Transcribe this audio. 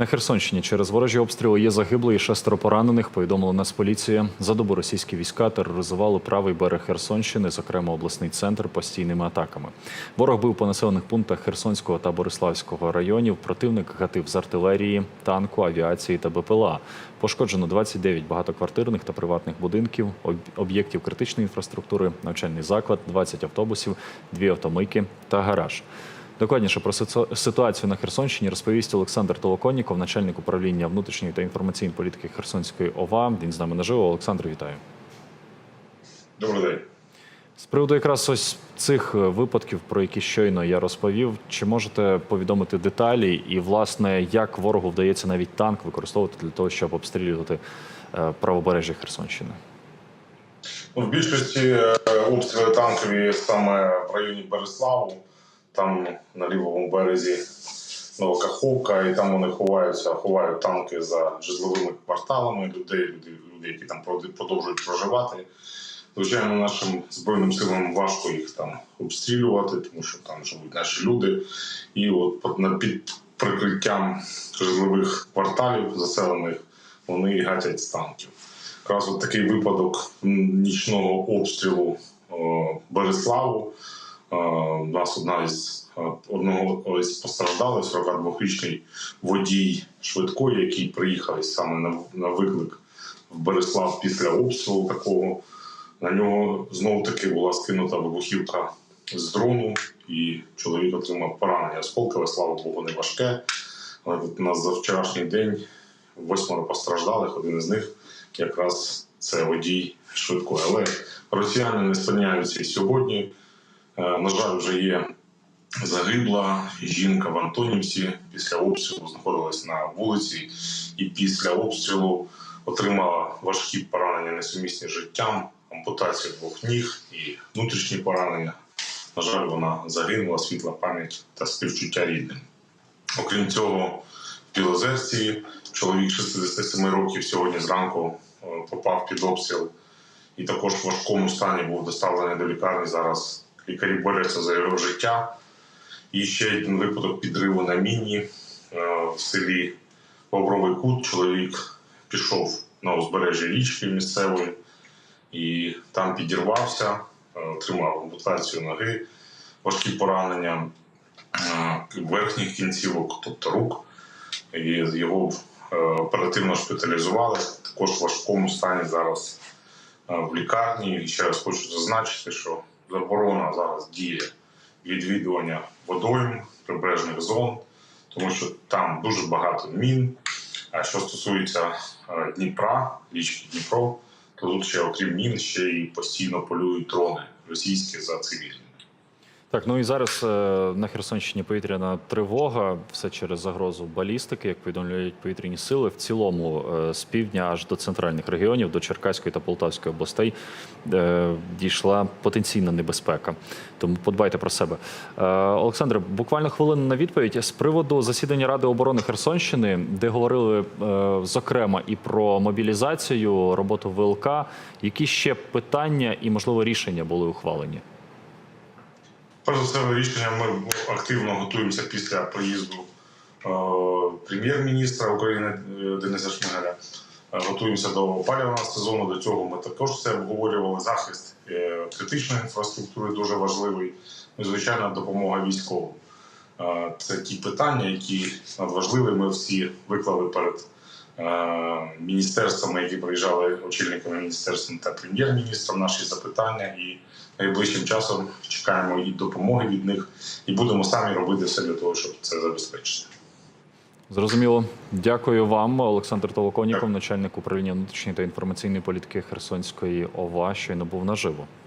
На Херсонщині через ворожі обстріли є загиблі і шестеро поранених. Повідомила нас поліція. За добу російські війська тероризували правий берег Херсонщини, зокрема обласний центр, постійними атаками. Ворог бив по населених пунктах Херсонського та Бориславського районів. Противник гатив з артилерії, танку, авіації та БПЛА. Пошкоджено 29 багатоквартирних та приватних будинків, об'єктів критичної інфраструктури, навчальний заклад, 20 автобусів, дві автомийки та гараж. Докладніше про ситуацію на Херсонщині розповість Олександр Толоконніков, начальник управління внутрішньої та інформаційної політики Херсонської ОВА. Він з нами наживо. Олександр, вітаю. Добрий день. З приводу якраз ось цих е, випадків, про які щойно я розповів, чи можете повідомити деталі і, власне, як ворогу вдається навіть танк використовувати для того, щоб обстрілювати е, правобережжя Херсонщини? Ну, в більшості е, обстріли танкові саме в районі Береславу, там на лівому березі Новокаховка, і там вони ховаються, ховають танки за житловими кварталами людей, люди, люди які там продовжують проживати. Звичайно, нашим збройним силам важко їх там обстрілювати, тому що там живуть наші люди. І от під- прикриттям житлових кварталів заселених вони гатять з танків. Якраз от такий випадок нічного обстрілу о, Береславу. Е, У нас одна із е, одного із постраждалих, 42-річний водій швидкої, який приїхав саме на, на виклик в Береслав після обстрілу такого. На нього знову таки була скинута вибухівка з дрону, і чоловік отримав поранення осколкове, слава Богу, не важке. Але от у нас за вчорашній день восьмеро постраждалих, один із них якраз це водій швидкої. Але росіяни не спиняються і сьогодні. Е, На жаль, вже є загибла жінка в Антонівці після обстрілу знаходилась на вулиці, і після обстрілу отримала важкі поранення несумісні з життям, ампутацію двох ніг і внутрішні поранення. На жаль, вона загинула, світла пам'ять та співчуття рідним. Окрім цього, в Білозерці чоловік 67 років сьогодні зранку е, попав під обстріл і також в важкому стані був доставлений до лікарні. Зараз лікарі борються за його життя. І ще один випадок підриву на міні е, в селі Бобровий Кут. Чоловік пішов на узбережжя річки місцевої і там підірвався, е, отримав ампутацію ноги, важкі поранення е, верхніх кінцівок, тобто рук. І його е, оперативно шпиталізували. Також в важкому стані зараз е, в лікарні. І ще раз хочу зазначити, що заборона зараз діє відвідування водойм, прибережних зон, тому що там дуже багато мін. А що стосується е, Дніпра, річки Дніпро, то тут ще окрім мін ще й постійно полюють дрони російські за цивільними. Так, ну і зараз е, на Херсонщині повітряна тривога, все через загрозу балістики, як повідомляють повітряні сили. В цілому е, з півдня аж до центральних регіонів, до Черкаської та Полтавської областей е, дійшла потенційна небезпека. Тому подбайте про себе. Олександре, буквально хвилину на відповідь з приводу засідання Ради оборони Херсонщини, де говорили зокрема і про мобілізацію, роботу ВЛК. Які ще питання і можливо рішення були ухвалені? Перш все, рішення ми активно готуємося після приїзду е, прем'єр-міністра України е, Дениса Шмигаля. Е, Готуємося до опалювального сезону. До цього ми також це обговорювали. Захист критичної інфраструктури дуже важливий. Ну, і, звичайно, допомога військовим. Це ті питання, які надважливі. Ми всі виклали перед міністерствами, які приїжджали очільниками міністерства та прем'єр-міністром наші запитання. І найближчим часом чекаємо і допомоги від них, і будемо самі робити все для того, щоб це забезпечити. Зрозуміло. Дякую вам, Олександр Толоконіков, начальник управління внутрішньої та інформаційної політики Херсонської ОВА, щойно був наживо.